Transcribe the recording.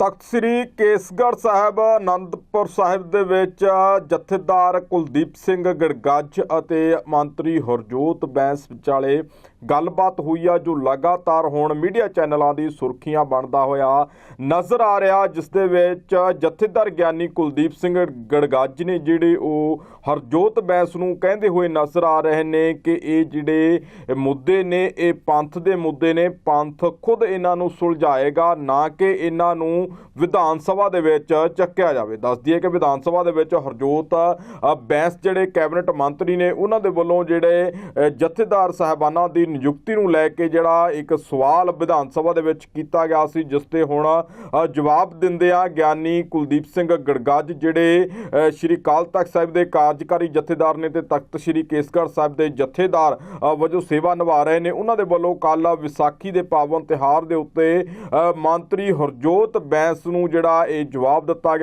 ਤਖਤ ਸ੍ਰੀ ਕੇਸਗੜ੍ਹ ਸਾਹਿਬ ਆਨੰਦਪੁਰ ਸਾਹਿਬ ਦੇ ਵਿੱਚ ਜਥੇਦਾਰ ਕੁਲਦੀਪ ਸਿੰਘ ਗੜਗੱਜ ਅਤੇ ਮੰਤਰੀ ਹਰਜੋਤ ਬੈਂਸ ਵਿਚਾਲੇ ਗੱਲਬਾਤ ਹੋਈ ਆ, ਜੋ ਲਗਾਤਾਰ ਹੁਣ ਮੀਡੀਆ ਚੈਨਲਾਂ ਦੀ ਸੁਰਖੀਆਂ ਬਣਦਾ ਹੋਇਆ ਨਜ਼ਰ ਆ ਰਿਹਾ, ਜਿਸ ਦੇ ਵਿੱਚ ਜਥੇਦਾਰ ਗਿਆਨੀ ਕੁਲਦੀਪ ਸਿੰਘ ਗੜਗੱਜ ਨੇ ਜਿਹੜੇ ਉਹ ਹਰਜੋਤ ਬੈਂਸ ਨੂੰ ਕਹਿੰਦੇ ਹੋਏ ਨਜ਼ਰ ਆ ਰਹੇ ਨੇ ਕਿ ਇਹ ਜਿਹੜੇ ਮੁੱਦੇ ਨੇ, ਇਹ ਪੰਥ ਦੇ ਮੁੱਦੇ ਨੇ, ਪੰਥ ਖੁਦ ਇਹਨਾਂ ਨੂੰ ਸੁਲਝਾਏਗਾ, ਨਾ ਕਿ ਇਹਨਾਂ ਨੂੰ ਵਿਧਾਨ ਸਭਾ ਦੇ ਵਿੱਚ ਚੱਕਿਆ ਜਾਵੇ। ਦੱਸ ਦਈਏ ਕਿ ਵਿਧਾਨ ਸਭਾ ਦੇ ਵਿੱਚ ਹਰਜੋਤ ਬੈਂਸ ਜਿਹੜੇ ਕੈਬਨਿਟ ਮੰਤਰੀ ਨੇ, ਉਹਨਾਂ ਦੇ ਵੱਲੋਂ ਜਿਹੜੇ ਜਥੇਦਾਰ ਸਾਹਿਬਾਨਾਂ ਦੀ ਨਿਯੁਕਤੀ ਨੂੰ ਲੈ ਕੇ ਜਿਹੜਾ ਇੱਕ ਸਵਾਲ ਵਿਧਾਨ ਸਭਾ ਦੇ ਵਿੱਚ ਕੀਤਾ ਗਿਆ ਸੀ, ਜਿਸ ਤੇ ਹੁਣ ਜਵਾਬ ਦਿੰਦੇ ਆ ਗਿਆਨੀ ਕੁਲਦੀਪ ਸਿੰਘ ਗੜਗੱਜ ਜਿਹੜੇ ਸ਼੍ਰੀ ਅਕਾਲ ਤਖਤ ਸਾਹਿਬ ਦੇ ਕਾਰਜਕਾਰੀ ਜਥੇਦਾਰ ਨੇ ਤੇ ਤਖਤ ਸ਼੍ਰੀ ਕੇਸਗੜ੍ਹ ਸਾਹਿਬ ਦੇ ਜਥੇਦਾਰ ਵਜੋਂ ਸੇਵਾ ਨਿਭਾ ਰਹੇ ਨੇ। ਉਹਨਾਂ ਦੇ ਵੱਲੋਂ ਕੱਲ ਵਿਸਾਖੀ ਦੇ ਪਾਵਨ ਤਿਹਾਰ ਦੇ ਉੱਤੇ ਮੰਤਰੀ ਹਰਜੋਤ ਬੈਂਸ ਨੂੰ ਜਿਹੜਾ ਇਹ ਜਵਾਬ ਦਿੱਤਾ ਗਿਆ।